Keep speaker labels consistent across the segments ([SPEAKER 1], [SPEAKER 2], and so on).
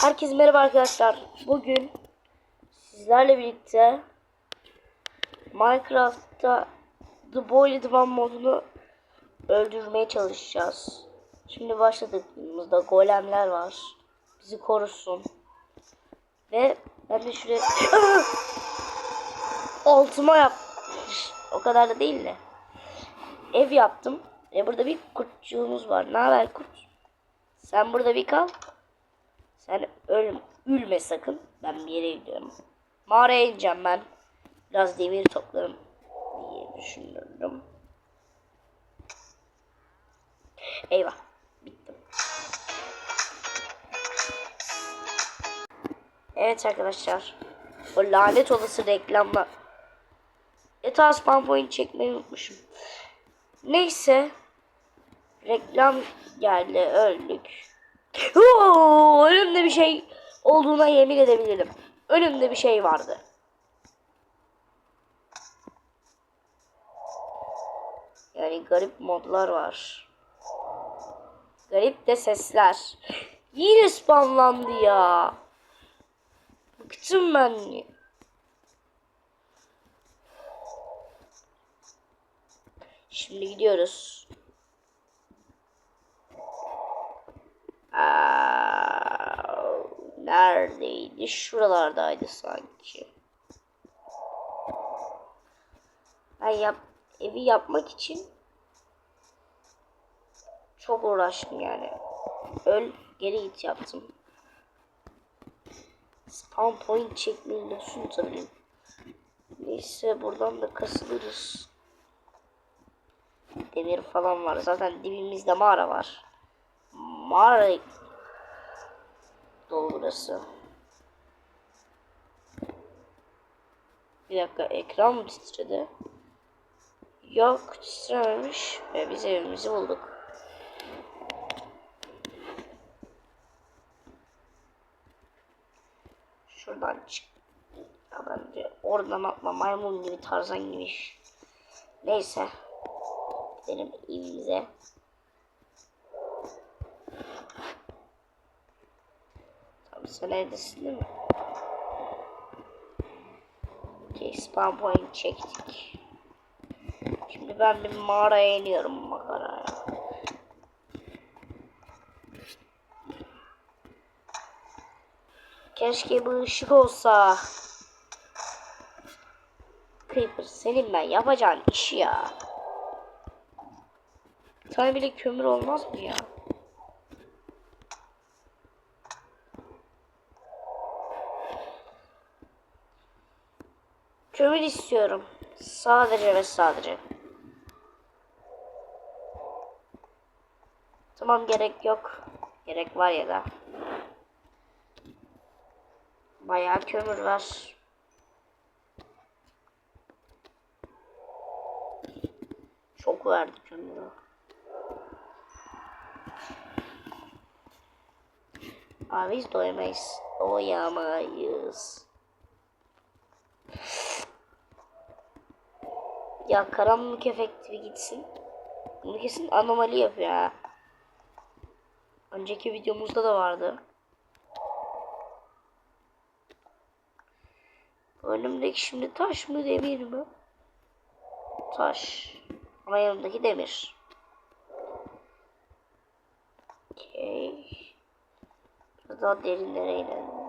[SPEAKER 1] Herkese merhaba arkadaşlar. Bugün sizlerle birlikte Minecraft'ta The Boiled One modunu öldürmeye çalışacağız. Şimdi başladık. Yanımızda golemler var. Bizi korusun. Ve ben de şuraya altıma yap. O kadar da değil de. Ev yaptım. Ve burada bir kurtçuğumuz var. Ne haber kurt? Sen burada bir kal. Sen öl, ülme sakın. Ben bir yere gidiyorum. Mağaraya ineceğim ben. Biraz demir toplarım diye düşünüyorum. Eyvah. Bittim. Evet arkadaşlar. O lanet olası reklamla Eta spam point çekmeyi unutmuşum. Neyse. Reklam geldi. Öldük. Oo, önümde bir şey olduğuna yemin edebilirim. Önümde bir şey vardı. Yani garip modlar var. Garip de sesler. Yine spamlandı ya. Bıktım ben. Şimdi gidiyoruz. Neredeydi? Şuralardaydı sanki. Ben yap evi yapmak için çok uğraştım yani. Öl geri git yaptım. Spawn point çekmeyi nasıl unutabilirim? Neyse buradan da kasılırız. Demir falan var. Zaten dibimizde mağara var. Mağara dolu. Bir dakika ekran mı titredi? Yok titrememiş ve biz evimizi bulduk. Şuradan çık. Ya bence oradan atma maymun gibi tarzan gibi. Neyse. Gidelim evimize. Evdesin değil mi? Okay, spawn point çektik. Şimdi ben bir mağaraya iniyorum mağaraya. Keşke bu ışık olsa. Creeper senin ben yapacağın işi ya. Tane bile kömür olmaz mı ya? Kömür istiyorum. Sadece ve sadece. Tamam gerek yok. Gerek var ya da. Bayağı kömür var. Çok verdi kömürü. Abi biz doyamayız. Doyamayız. Ya karanlık efekti gitsin. Bunu kesin anomali yapıyor ha. Önceki videomuzda da vardı. Önümdeki şimdi taş mı demir mi? Taş. Ama yanımdaki demir. Okey. Daha derinlere inelim.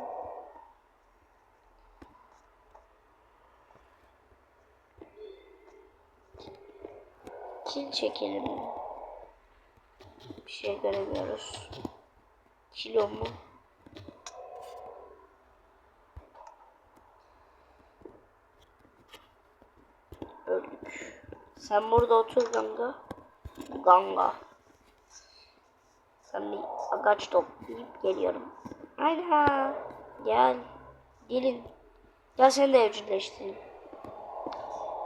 [SPEAKER 1] Kil çekelim. Bir şey göremiyoruz. Kilo mu? Öldük. Sen burada otur Ganga. Ganga. Sen bir agaç toplayıp geliyorum. Hayda. Gel. Gelin. Gel seni de evcilleştireyim.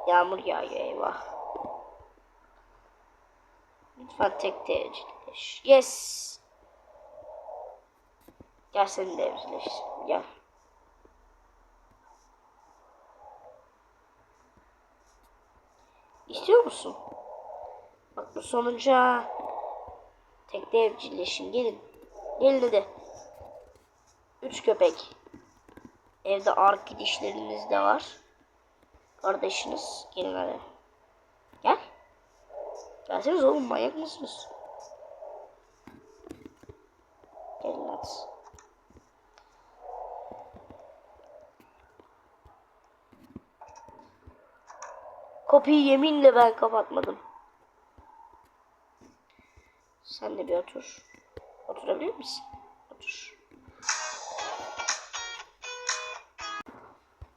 [SPEAKER 1] Yağmur yağıyor eyvah. Lütfen tek de evcilleş. Yes. Gel seni de evcilleş. Gel. İstiyor musun? Bak bu sonunca tek de evcilleşin. Gelin. Gelin hadi. Üç köpek. Evde arkadaşlarınız da var. Kardeşiniz. Gelin hadi. Gel. Gelseniz oğlum manyak mısınız? Gelin. Kapıyı yeminle ben kapatmadım. Sen de bir otur. Oturabilir misin? Otur.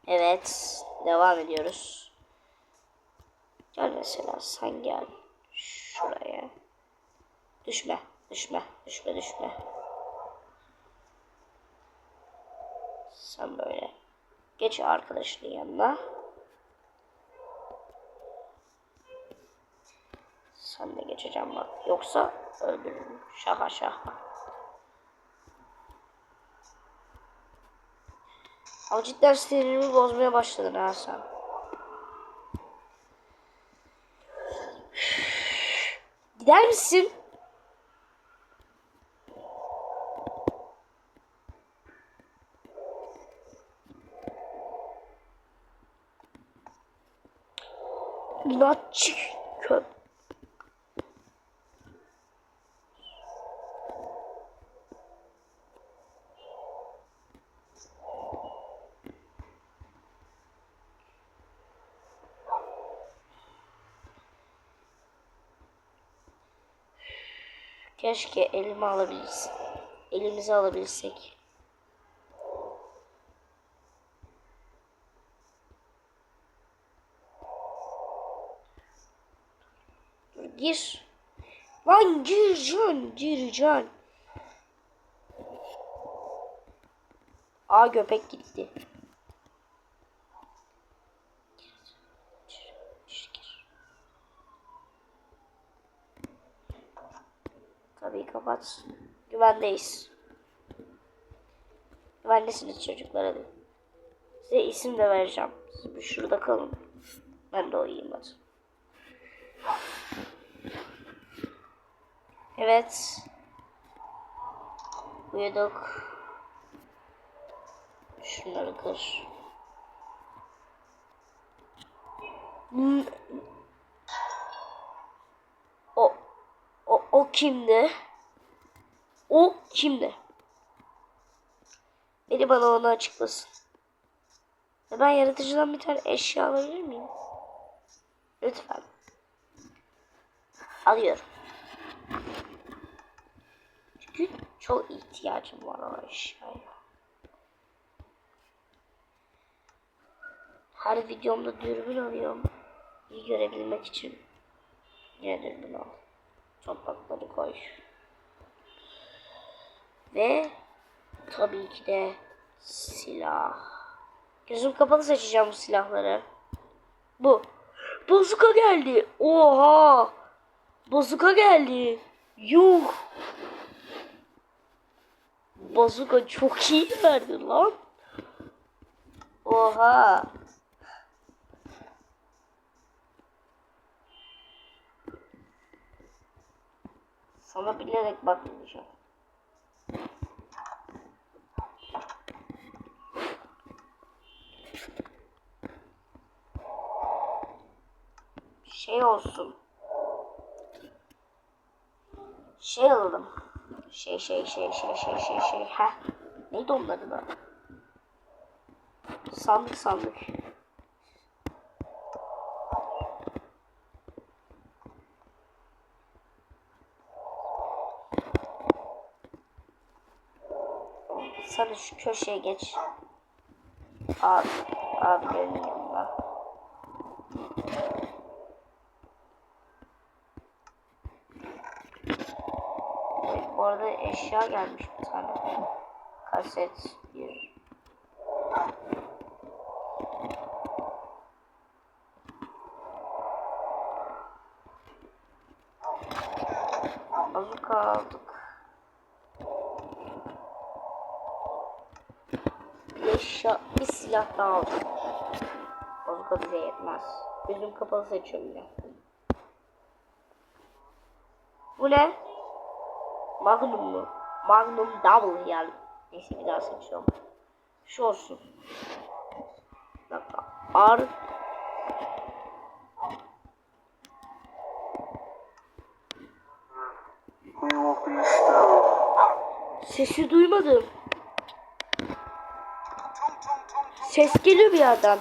[SPEAKER 1] Evet. Devam ediyoruz. Gel mesela sen gel. Şuraya. Düşme. Düşme. Düşme düşme. Sen böyle. Geç arkadaşının yanına. Sen de geçeceğim bak. Yoksa öldürürüm. Şaka şaka. Ama cidden sinirimi bozmaya başladın ha sen. Gider misin? Keşke elimi alabilsek. Elimizi alabilsek. Gir. Lan gireceksin, gireceksin. Aa köpek gitti. Gir, gir, gir. Tabii kapat. Güvendeyiz. Güvendesiniz çocuklar hadi. Size isim de vereceğim. Siz şurada kalın. Ben de uyuyayım hadi. Evet. Uyuduk. Şunları kır. Hmm. O o, o kimdi? O kimdi? Biri bana onu açıklasın. Ve ben yaratıcıdan bir tane eşya alabilir miyim? Lütfen. Alıyorum. Çünkü çok ihtiyacım var o eşyaya. Her videomda dürbün alıyorum. İyi görebilmek için. Yine dürbün al. Toprakları koy. Ve tabii ki de silah. Gözüm kapalı seçeceğim bu silahları. Bu. Bozuka geldi. Oha. Bozuka geldi. Yuh. Bozuka çok iyi verdi lan. Oha. Sana bilerek bakmayacağım. Şey olsun. Şey alalım. Şey şey şey şey şey şey şey. Heh. Neydi onların da? Sandık sandık. De şu köşeye geç. Abi, abilerin yanına. Evet, bu arada eşya gelmiş bir tane. Kaset bir. Bazuka aldık. Bir eşya, bir silah daha aldım. Bazuka bize yetmez. Gözüm kapalı seçiyorum yine. Bu ne? Magnum mu? Magnum Double yani. Neyse bir daha seçiyorum. Şu olsun. Bir dakika.
[SPEAKER 2] Still.
[SPEAKER 1] Sesi duymadım. Ses geliyor bir yerden.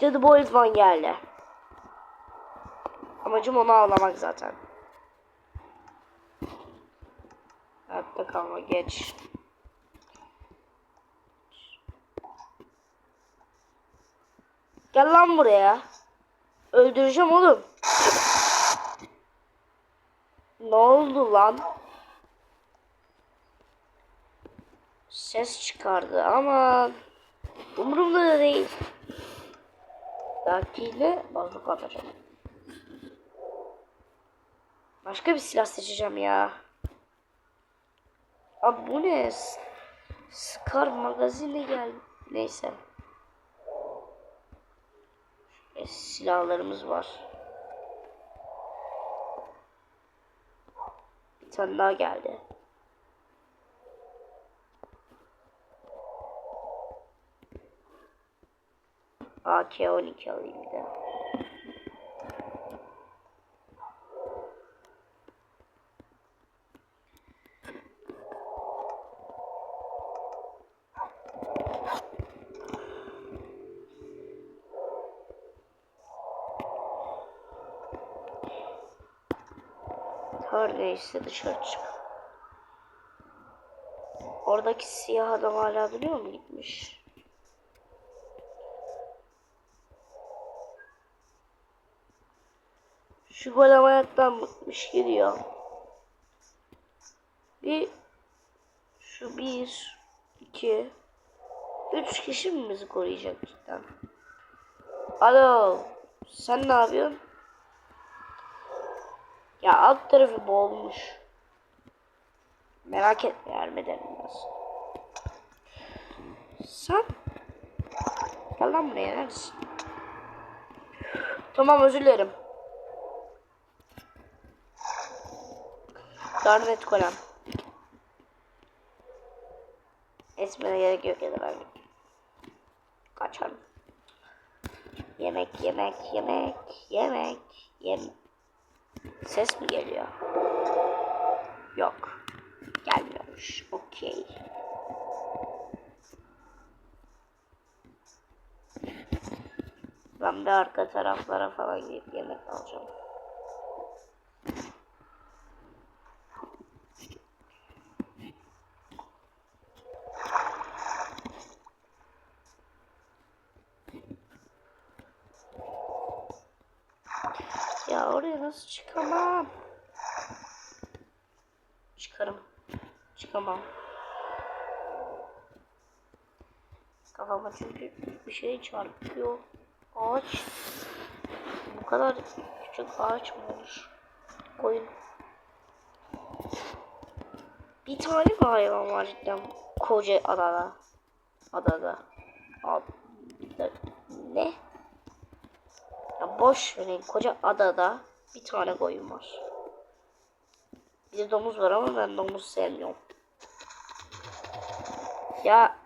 [SPEAKER 1] İşte The Boys One geldi. Amacım onu avlamak zaten. Hayatta kalma geç. Gel lan buraya. Öldüreceğim oğlum. Ne oldu lan? Ses çıkardı ama umurumda da değil. Dakiyle bazuka atacağım. Başka bir silah seçeceğim ya. Abi bu ne? Scar magazine geldi. Neyse. E, silahlarımız var. Bir tane daha geldi. AK-12 alayım bir de. Her neyse dışarı çık. Oradaki siyah adam hala duruyor mu gitmiş? Şu golem hayattan bıkmış gidiyor. Bir şu bir iki üç kişi mi bizi koruyacak cidden? Alo sen ne yapıyorsun? Ya alt tarafı boğulmuş. Merak etme yardım ederim biraz. Sen? Gel lan buraya neredesin? Tamam özür dilerim. Yardım et Kolem. Esmene gerek yok ya da ben kaçarım. Yemek, yemek, yemek, yemek, yem. Ses mi geliyor? Yok. Gelmiyormuş. Okey. Ben bir arka taraflara falan gidip yemek alacağım. Ya oraya nasıl çıkamam? Çıkarım. Çıkamam. Kafama çünkü bir şey çarpıyor. Ağaç. Bu kadar küçük ağaç mı olur? Koyun. Bir tane mi hayvan var cidden koca adada? Adada. Ad ne? Ya boş verin koca adada bir tane koyun var. Bir de domuz var ama ben domuz sevmiyorum. Ya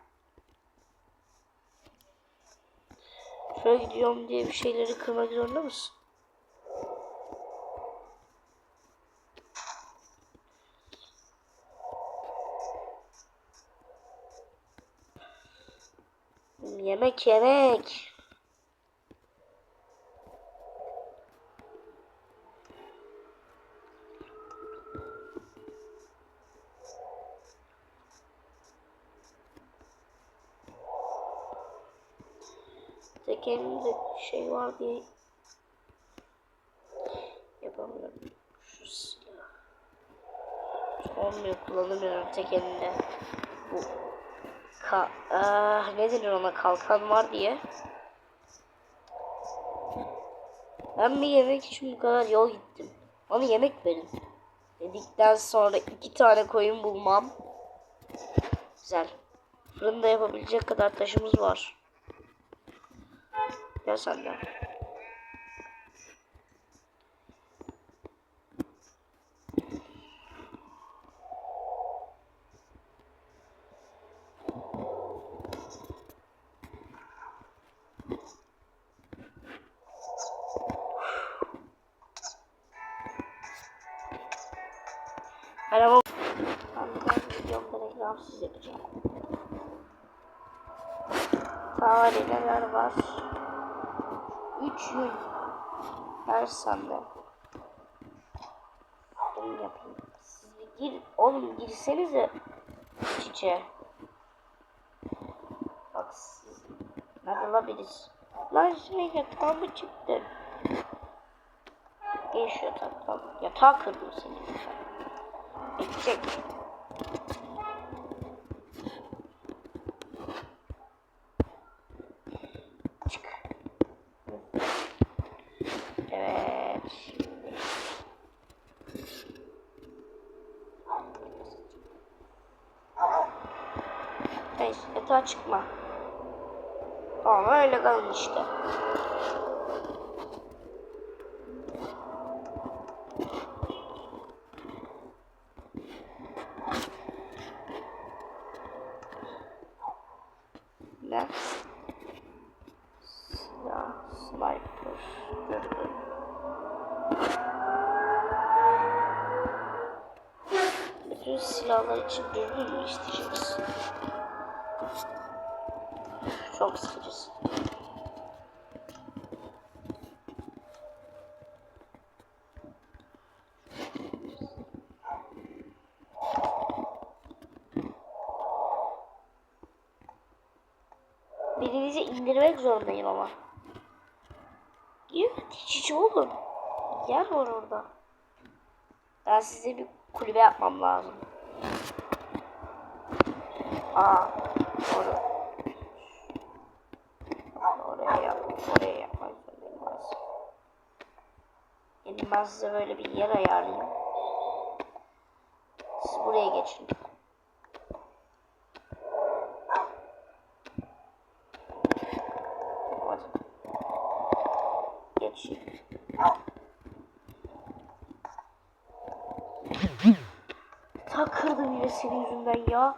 [SPEAKER 1] şöyle gidiyorum diye bir şeyleri kırmak zorunda mısın? Yemek yemek. Tek elimde diye yapamıyorum. Şu silah. Olmuyor kullanamıyorum tek elimde. Bu ka ah, ne denir ona kalkan var diye. Ben bir yemek için bu kadar yol gittim. Bana yemek verin. Dedikten sonra iki tane koyun bulmam. Güzel. Fırında yapabilecek kadar taşımız var. Gel sen de. Her sende. Bunu yapayım. Siz gir, oğlum girsenize iç içe. Bak siz nerede la birisi? Lan şey yatağa mı çıktın? Gel şu yataktan. Yatağı kırdım seni. Geçecek. Çık. Evet. Şimdi. Neyse yatağa çıkma. Tamam öyle kalın işte. Ne? Silah, sniper, dürbün. Bütün silahlar için dürbün mü isteyeceksin? Çok sıkıcısın. Birinizi indirmek zorundayım ama. Yok hiç hiç oğlum. Orada. Ben size bir kulübe yapmam lazım. Aa, orada. Oraya yap, oraya yapmak zorundayım lazım. Yani ben size böyle bir yer ayarlayayım. Siz buraya geçin. Hadi. Geç. Takırdım yine senin yüzünden ya.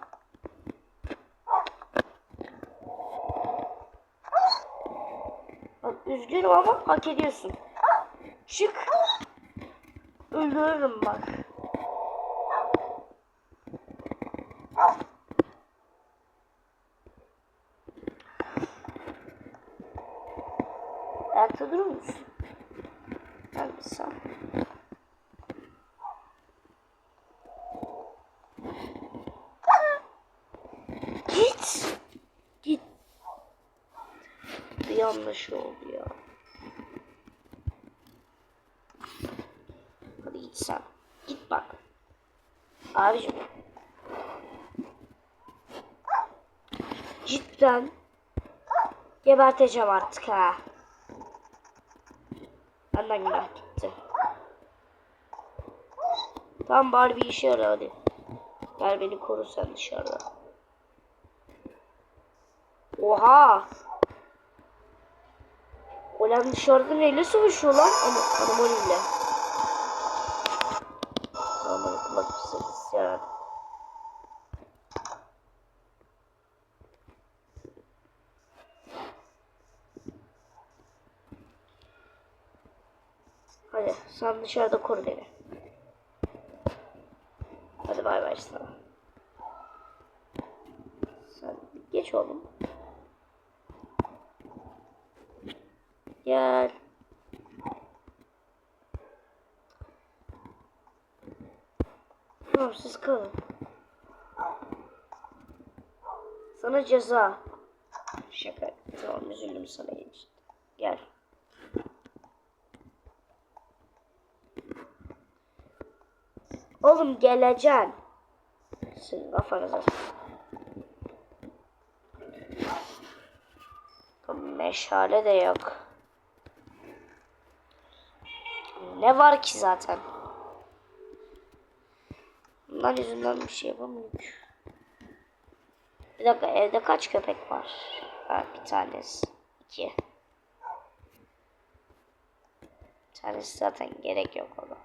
[SPEAKER 1] Üzgünüm ama hak ediyorsun. Çık. Öldürürüm bak. Ayakta durur musun? Gel bir sen. Git. Git. Bir yanlış oldu ya. Hadi git sen. Git bak. Abicim. Cidden geberteceğim artık ha. Benden günah gitti. Tamam bari bir işe yara hadi. Gel beni koru sen dışarıda. Oha! Ulan dışarıda neyle savaşıyor lan? Ama anomaliyle. Aman bak ses ya. Hadi sen dışarıda koru beni. Hadi bay bay sana. Sen geç oğlum. Gel. Tamam siz kalın. Sana ceza. Şaka. Tamam üzüldüm sana geçti. Gel. Oğlum geleceksin. Sizin kafanıza. Meşale de yok. Ne var ki zaten? Bunlar yüzünden bir şey yapamıyorum. Bir dakika evde kaç köpek var? Ha, bir tanesi. iki. Bir tanesi zaten gerek yok ona.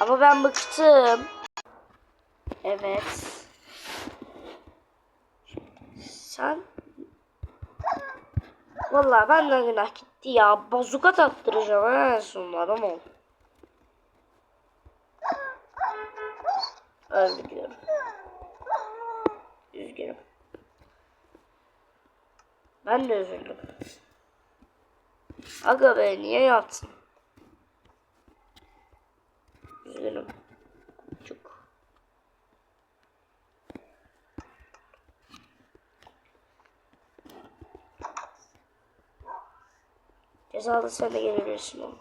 [SPEAKER 1] Ama ben bıktım. Evet. Sen Vallahi benden günah gitti ya. Bazuka taktıracağım ha sonunda adam ol. Öldü diyorum. Üzgünüm. Ben de üzüldüm. Aga be niye yaptın? Üzgünüm. Cezalı sen de gelebilirsin oğlum.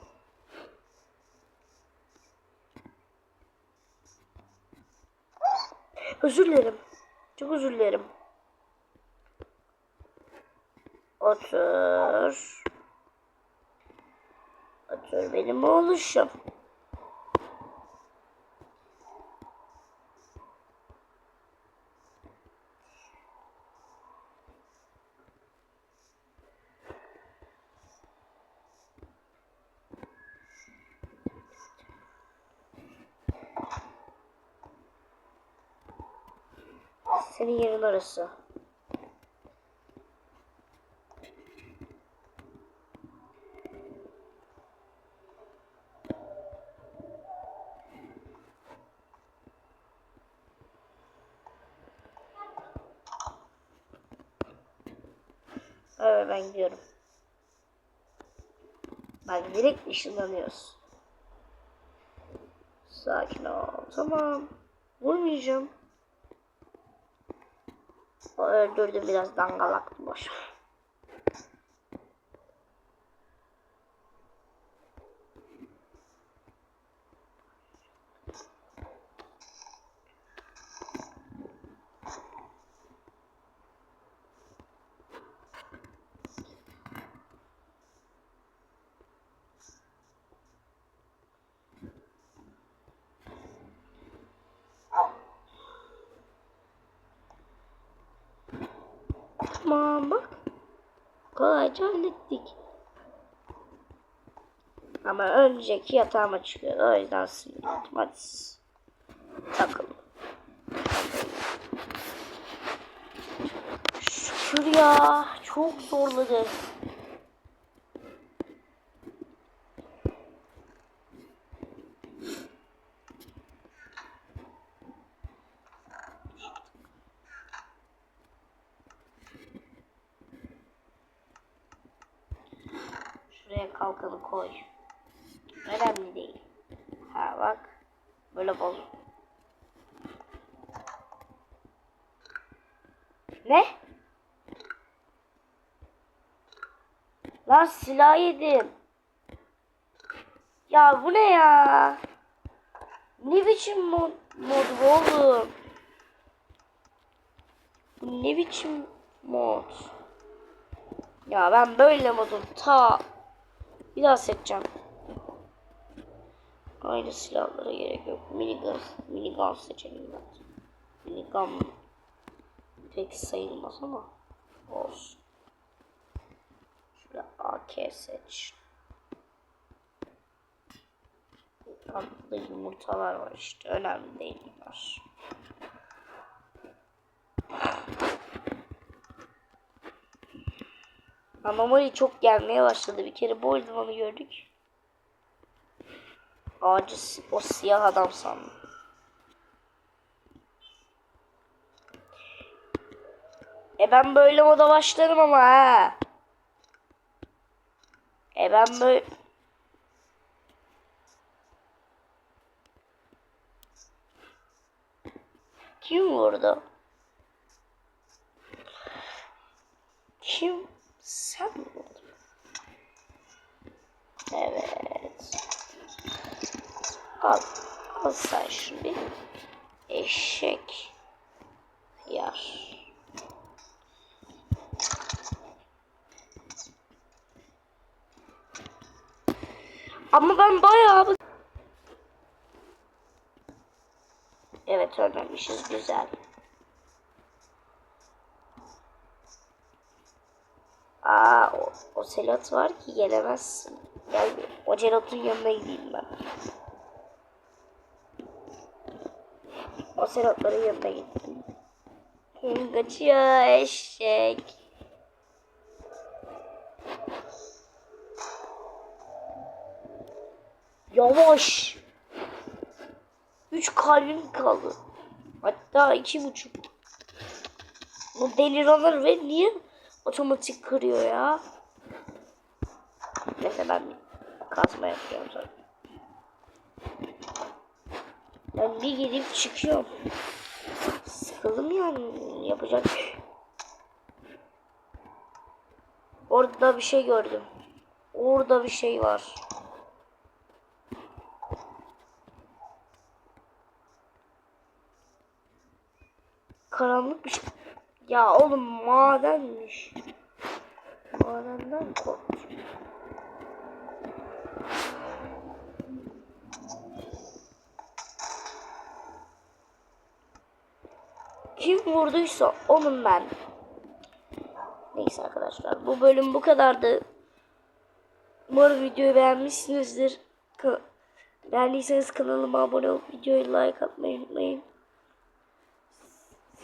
[SPEAKER 1] Özür dilerim. Çok özür dilerim. Otur. Otur benim oğluşum. Orası. Evet ben gidiyorum. Bak direkt ışınlanıyoruz. Sakin ol. Tamam. Vurmayacağım. O öldürdü biraz dangalaktı boş. ver. Tamam bak. Kolayca hallettik. Ama önceki yatağıma çıkıyor. O yüzden sinirlendim. Hadi siz takılın. Şükür ya. Çok zorladı. Şuraya kalkanı koy. Önemli değil. Ha bak. Böyle boz. Ne? Lan silah yedim. Ya bu ne ya? Ne biçim mod, mod oğlum? Bu ne biçim mod? Ya ben böyle modum ta bir daha seçeceğim. Aynı silahlara gerek yok. Minigun, minigun seçelim ben. Minigun pek sayılmaz ama olsun. Şurada AK seç. Burada yumurtalar var işte. Önemli değil bunlar. Anomali çok gelmeye başladı. Bir kere onu gördük. Ağacı o siyah adam sandım. E ben böyle moda başlarım ama ha. E ben böyle... Kim vurdu? Kim? Sen mi vurdun? Evet. Al. Al sen şunu bir. Eşek. Yar. Ama ben bayağı. Evet ölmemişiz güzel. Aa o, o selot var ki gelemezsin. Gel o celotun yanına gideyim ben. O selotların yanına gittim. Kaçıyor eşek. Yavaş. Üç kalbim kaldı. Hatta iki buçuk. Bu deliranır ve niye otomatik kırıyor ya? Neyse ben kasma yapıyorum zaten. Ben bir gidip çıkıyorum. Sıkıldım yani yapacak. Orada bir şey gördüm. Orada bir şey var. Karanlık bir şey. Ya oğlum madenmiş. Madenden korktum. Kim vurduysa onun ben. Neyse arkadaşlar bu bölüm bu kadardı. Umarım videoyu beğenmişsinizdir. Beğendiyseniz kanalıma abone olup videoyu like atmayı unutmayın.